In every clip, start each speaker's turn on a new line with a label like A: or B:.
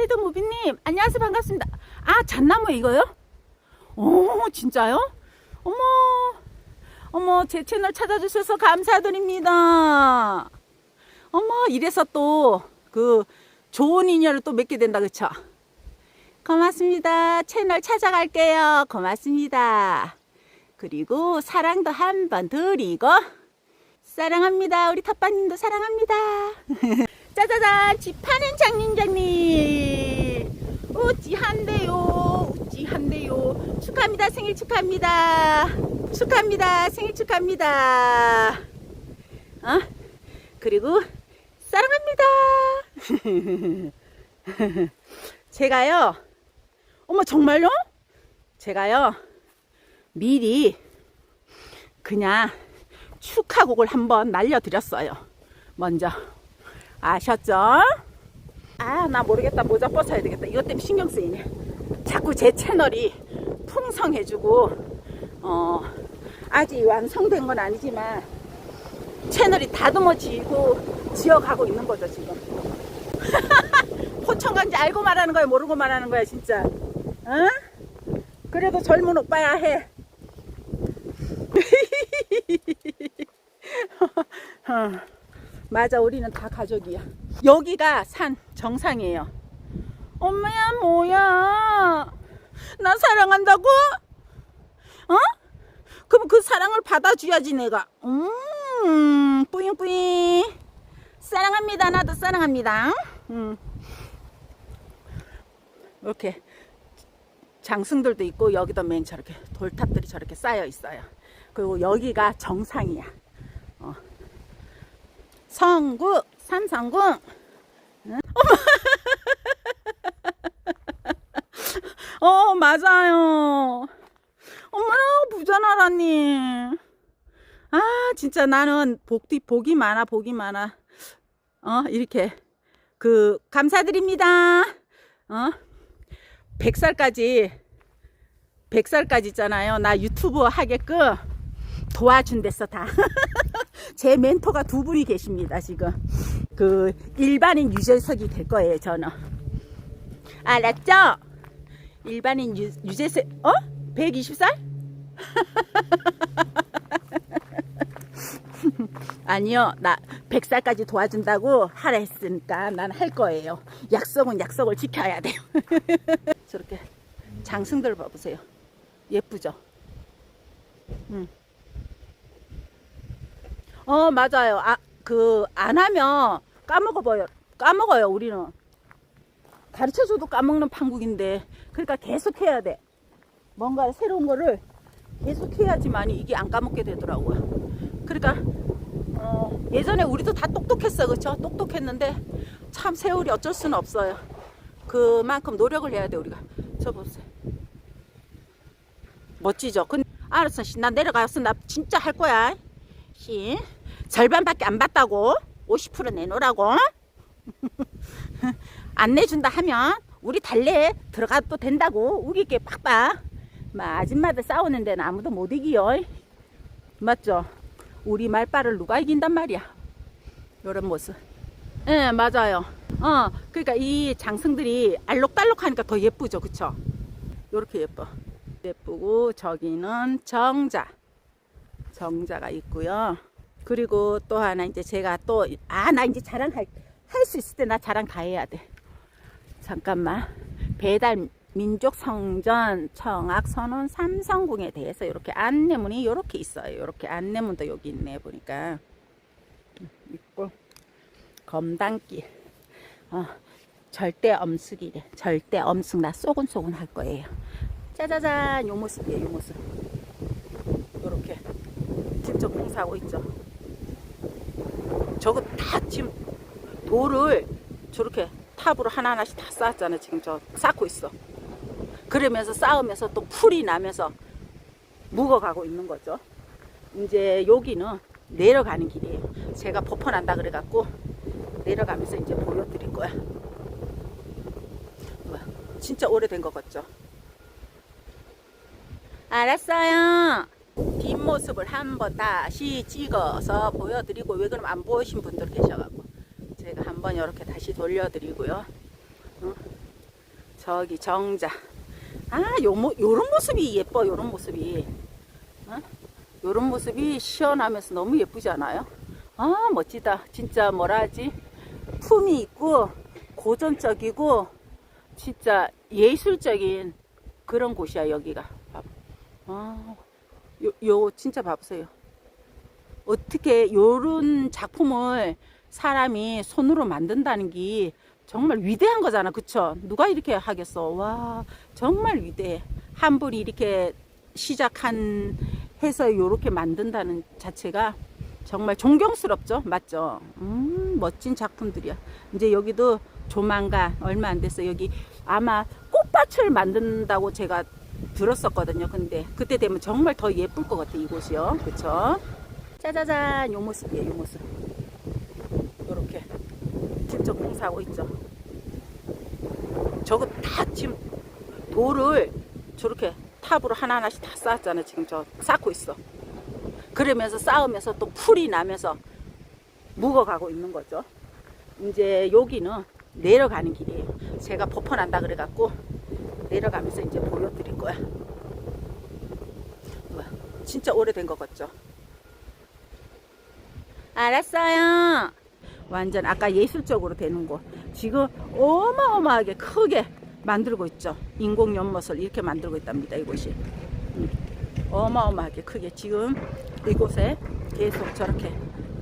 A: 셀드 무비님 안녕하세요 반갑습니다. 아 잣나무 이거요? 오 진짜요? 어머 어머 제 채널 찾아주셔서 감사드립니다. 어머 이래서 또 그 좋은 인연을 또 맺게 된다 그쵸? 고맙습니다. 채널 찾아갈게요. 고맙습니다. 그리고 사랑도 한 번 드리고 사랑합니다. 우리 텃밭님도 사랑합니다. 짜자잔 집 파는 장님장님 우찌한데요. 우찌한데요. 축하합니다. 생일 축하합니다. 축하합니다. 생일 축하합니다. 어? 그리고 사랑합니다. 제가요 어머 정말요? 제가요 미리 그냥 축하곡을 한번 날려드렸어요. 먼저 아셨죠? 아, 나 모르겠다. 모자 벗어야 되겠다. 이것 때문에 신경 쓰이네. 자꾸 제 채널이 풍성해지고, 어, 아직 완성된 건 아니지만, 채널이 다듬어지고, 지어가고 있는 거죠, 지금. 포천간지 알고 말하는 거야, 모르고 말하는 거야, 진짜. 어? 그래도 젊은 오빠야 해. 어. 맞아, 우리는 다 가족이야. 여기가 산 정상이에요. 엄마야, 뭐야? 나 사랑한다고? 어? 그럼 그 사랑을 받아줘야지, 내가. 음, 뿌잉뿌잉. 사랑합니다. 나도 사랑합니다. 음. 이렇게 장승들도 있고, 여기도 맨 저렇게 돌탑들이 저렇게 쌓여 있어요. 그리고 여기가 정상이야. 어. 성구 삼성궁 어머. 어 맞아요. 어머나 부자나라님. 아 진짜 나는 복이 복이 많아 복이 많아. 어 이렇게. 그 감사드립니다. 어? 100살까지 100살까지 있잖아요. 나 유튜브 하게끔 도와준댔어 다 제 멘토가 두 분이 계십니다, 지금. 그, 일반인 유재석이 될 거예요, 저는. 알았죠? 일반인 유, 유재석, 어? 120살? 아니요, 나 100살까지 도와준다고 하라 했으니까 난 할 거예요. 약속은 약속을 지켜야 돼요. 저렇게 장승들 봐보세요. 예쁘죠? 응. 어 맞아요. 아 그 안 하면 까먹어 버요. 까먹어요 우리는. 가르쳐줘도 까먹는 판국인데 그러니까 계속 해야 돼. 뭔가 새로운 거를 계속 해야지만이 이게 안 까먹게 되더라고요. 그러니까 어, 예전에 우리도 다 똑똑했어 그쵸? 똑똑했는데 참 세월이 어쩔 수는 없어요. 그만큼 노력을 해야 돼 우리가. 저 보세요. 멋지죠? 근데 알았어, 씨. 나 내려가서 나 진짜 할 거야. 씨. 절반밖에 안 받다고 50% 내놓으라고. 안 내준다 하면 우리 달래 들어가도 된다고 우기게 빡빡 마 아줌마들 싸우는 데는 아무도 못 이기요. 맞죠? 우리 말빨을 누가 이긴단 말이야. 요런 모습. 예 네, 맞아요. 어 그러니까 이 장승들이 알록달록 하니까 더 예쁘죠. 그쵸? 요렇게 예뻐. 예쁘고 저기는 정자 정자가 있고요 그리고 또 하나 이제 제가 또 아 나 이제 자랑할 할 수 있을 때 나 자랑 다 해야 돼. 잠깐만 배달 민족 성전 청악 선언 삼성궁에 대해서 이렇게 안내문이 이렇게 있어요. 이렇게 안내문도 여기 있네 보니까 있고 검단길 어, 절대 엄숙이래. 절대 엄숙 나 쏘근쏘근 할 거예요. 짜자잔 요 모습이에요. 요 모습. 직접 공사하고 있죠. 저거 다 지금 돌을 저렇게 탑으로 하나하나씩 다 쌓았잖아. 지금 저 쌓고 있어. 그러면서 쌓으면서 또 풀이 나면서 묵어가고 있는 거죠. 이제 여기는 내려가는 길이에요. 제가 버퍼난다 그래갖고 내려가면서 이제 보여드릴 거야. 진짜 오래된 것 같죠? 알았어요. 뒷모습을 한번 다시 찍어서 보여드리고 왜 그럼 안 보신 분들 계셔갖고 제가 한번 이렇게 다시 돌려드리고요. 어? 저기 정자. 아, 요런 모습이 예뻐, 요런 모습이. 어? 요런 모습이 시원하면서 너무 예쁘지 않아요? 아, 멋지다. 진짜 뭐라 하지? 품이 있고, 고전적이고, 진짜 예술적인 그런 곳이야, 여기가. 봐. 아, 요, 요, 진짜 봐보세요. 어떻게 요런 작품을 사람이 손으로 만든다는 게 정말 위대한 거잖아. 그쵸? 누가 이렇게 하겠어? 와, 정말 위대해. 한 분이 이렇게 시작한 해서 요렇게 만든다는 자체가 정말 존경스럽죠? 맞죠? 음, 멋진 작품들이야. 이제 여기도 조만간 얼마 안 됐어. 여기 아마 꽃밭을 만든다고 제가 들었었거든요. 근데 그때 되면 정말 더 예쁠 것 같아, 이곳이요. 그쵸? 짜자잔, 요 모습이에요, 요 모습. 요렇게. 직접 공사하고 있죠. 저거 다 지금 돌을 저렇게 탑으로 하나하나씩 다 쌓았잖아. 지금 저 쌓고 있어. 그러면서 쌓으면서 또 풀이 나면서 묵어가고 있는 거죠. 이제 여기는 내려가는 길이에요. 제가 버퍼난다 그래갖고 내려가면서 이제 보여드릴 거야. 뭐야, 진짜 오래된 거 같죠? 알았어요. 완전 아까 예술적으로 되는 곳. 지금 어마어마하게 크게 만들고 있죠. 인공 연못을 이렇게 만들고 있답니다. 이곳이. 음, 어마어마하게 크게 지금 이곳에 계속 저렇게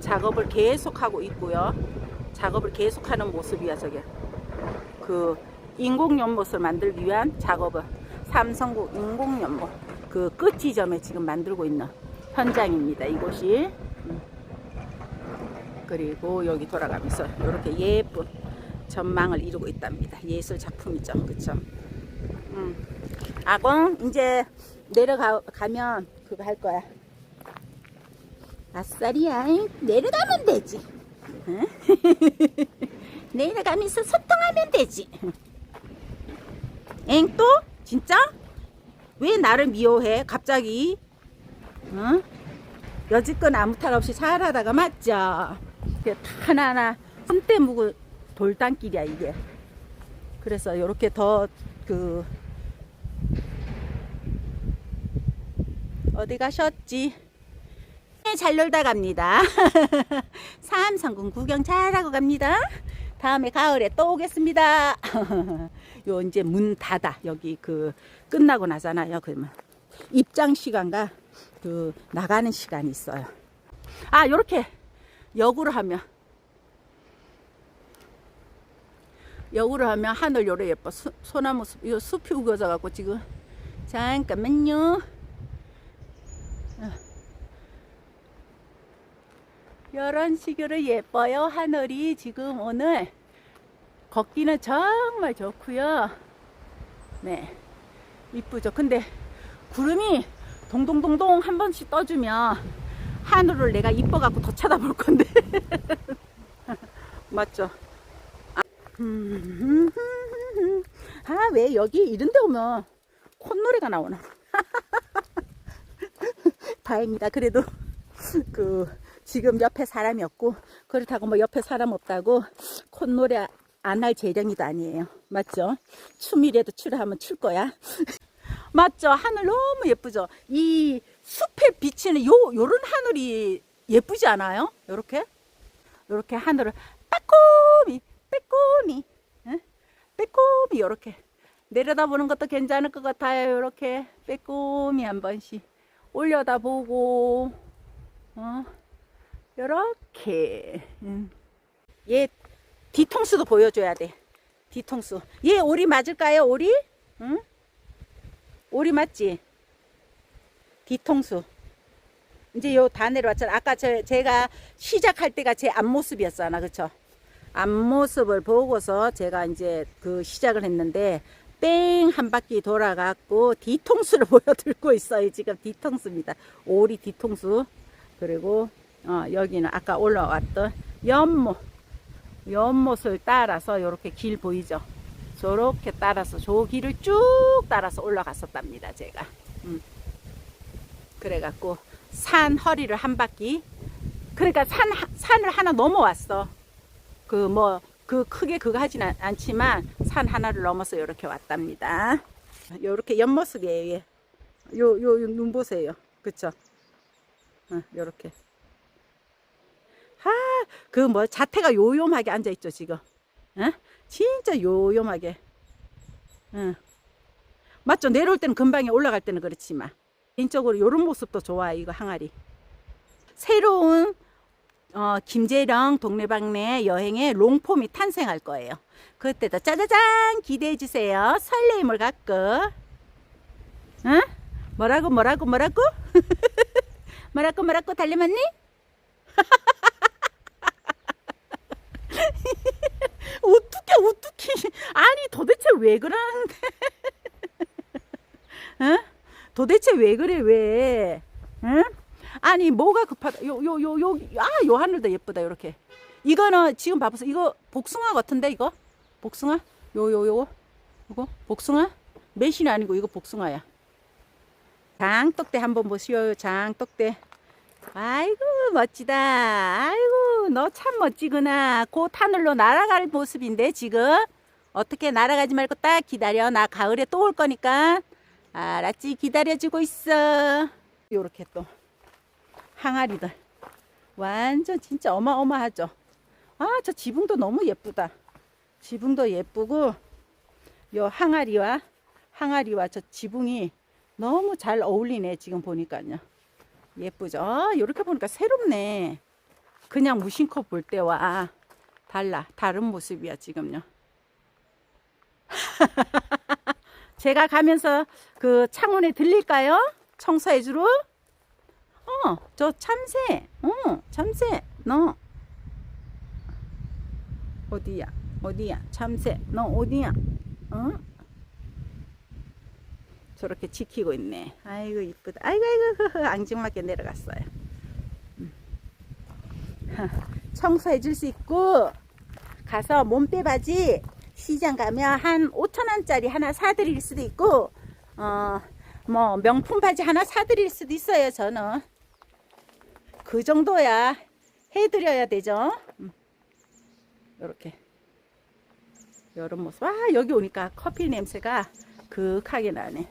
A: 작업을 계속하고 있고요. 작업을 계속하는 모습이야 저게. 그 인공 연못을 만들기 위한 작업을 삼성국 인공 연못 그 끝 지점에 지금 만들고 있는 현장입니다. 이곳이. 그리고 여기 돌아가면서 이렇게 예쁜 전망을 이루고 있답니다. 예술 작품이죠. 그쵸? 음. 아공, 이제 내려가면 그거 할 거야. 아싸리야. 내려가면 되지. 응? 내려가면서 소통하면 되지. 엥, 또? 진짜? 왜 나를 미워해? 갑자기? 응? 여지껏 아무 탈 없이 잘하다가 맞죠? 이게 하나하나 손때 묵은 돌담길이야 이게 그래서 이렇게 더그 어디 가셨지? 네, 잘 놀다 갑니다 삼성군 구경 잘하고 갑니다 다음에 가을에 또 오겠습니다. 요 이제 문 닫아. 여기 그 끝나고 나잖아요. 그러면 입장 시간과 그 나가는 시간이 있어요. 아 요렇게 역으로 하면 역으로 하면 하늘 요래 예뻐. 수, 소나무 숲이 우거져 갖고 지금 잠깐만요 이런 식으로 예뻐요 하늘이. 지금 오늘 걷기는 정말 좋고요. 네 이쁘죠. 근데 구름이 동동동동 한 번씩 떠주면 하늘을 내가 이뻐갖고 더 쳐다볼 건데. 맞죠? 아왜 여기 이런 데 오면 콧노래가 나오나? 다행이다. 그래도 그 지금 옆에 사람이 없고 그렇다고 뭐 옆에 사람 없다고 콧노래 안 할 재량이도 아니에요 맞죠? 춤이라도 추라 하면 출 거야 맞죠? 하늘 너무 예쁘죠? 이 숲에 비치는 요, 요런 하늘이 예쁘지 않아요? 요렇게? 요렇게 하늘을 빼꼼히, 빼꼼히, 응? 빼꼼히 요렇게 내려다보는 것도 괜찮을 것 같아요. 요렇게 빼꼼히 한 번씩 올려다보고, 어, 요렇게. 응. 얘 뒤통수도 보여줘야 돼. 뒤통수. 얘 오리 맞을까요? 오리? 응? 오리 맞지? 뒤통수. 이제 요 다 내려왔잖아. 아까 저, 제가 시작할 때가 제 앞모습이었잖아. 그쵸? 앞모습을 보고서 제가 이제 그 시작을 했는데, 뺑 한 바퀴 돌아갔고, 뒤통수를 보여들고 있어요. 지금 뒤통수입니다. 오리 뒤통수. 그리고, 어, 여기는 아까 올라왔던 연못. 연못을 따라서 이렇게 길 보이죠? 저렇게 따라서 저 길을 쭉 따라서 올라갔었답니다. 제가. 음. 그래갖고 산 허리를 한 바퀴. 그러니까 산 산을 하나 넘어왔어. 그 뭐 그 크게 그거 하진 않, 않지만 산 하나를 넘어서 이렇게 왔답니다. 요렇게 옆모습이에요. 얘. 요, 요, 요 눈 보세요. 그쵸? 어, 요렇게. 하, 그뭐 자태가 요염하게 앉아 있죠, 지금. 어? 진짜 요염하게. 응. 맞죠? 내려올 때는 금방에 올라갈 때는 그렇지만. 개인적으로 요런 모습도 좋아, 이거 항아리. 새로운 어, 김재령 동네방네 여행의 롱폼이 탄생할 거예요. 그때도 짜자잔 기대해 주세요. 설레임을 갖고. 응? 뭐라고 뭐라고 뭐라고? 뭐라고 뭐라고 달려맞니? 어떻게 아니 도대체 왜 그러는데? 응? 도대체 왜 그래 왜? 응? 아니 뭐가 급하다. 요 요 요 요 아 요 하늘도 예쁘다 요렇게. 이거는 지금 봐보세요. 이거 복숭아 같은데 이거 복숭아? 요 요요 이거 복숭아? 매실이 아니고 이거 복숭아야. 장떡대 한번 보시오. 장떡대. 아이고 멋지다. 아이고 너 참 멋지구나. 곧 하늘로 날아갈 모습인데 지금 어떻게 날아가지 말고 딱 기다려. 나 가을에 또 올 거니까 알았지? 기다려주고 있어. 요렇게 또 항아리들 완전 진짜 어마어마하죠. 아 저 지붕도 너무 예쁘다. 지붕도 예쁘고 요 항아리와 항아리와 저 지붕이 너무 잘 어울리네 지금 보니까요. 예쁘죠? 아, 이렇게 보니까 새롭네. 그냥 무심코 볼 때와 달라. 다른 모습이야 지금요. 제가 가면서 그 창원에 들릴까요? 청소해 주러? 어, 저 참새. 어, 참새. 너 어디야? 어디야? 참새. 너 어디야? 어? 저렇게 지키고 있네. 아이고 이쁘다. 아이고 아이고 앙증맞게 내려갔어요. 음. 청소해 줄 수 있고 가서 몸빼 바지 시장 가면 한 5천 원짜리 하나 사드릴 수도 있고 어 뭐 명품 바지 하나 사드릴 수도 있어요. 저는 그 정도야 해드려야 되죠. 음. 요렇게 요런 모습. 아 여기 오니까 커피 냄새가 그윽하게 나네.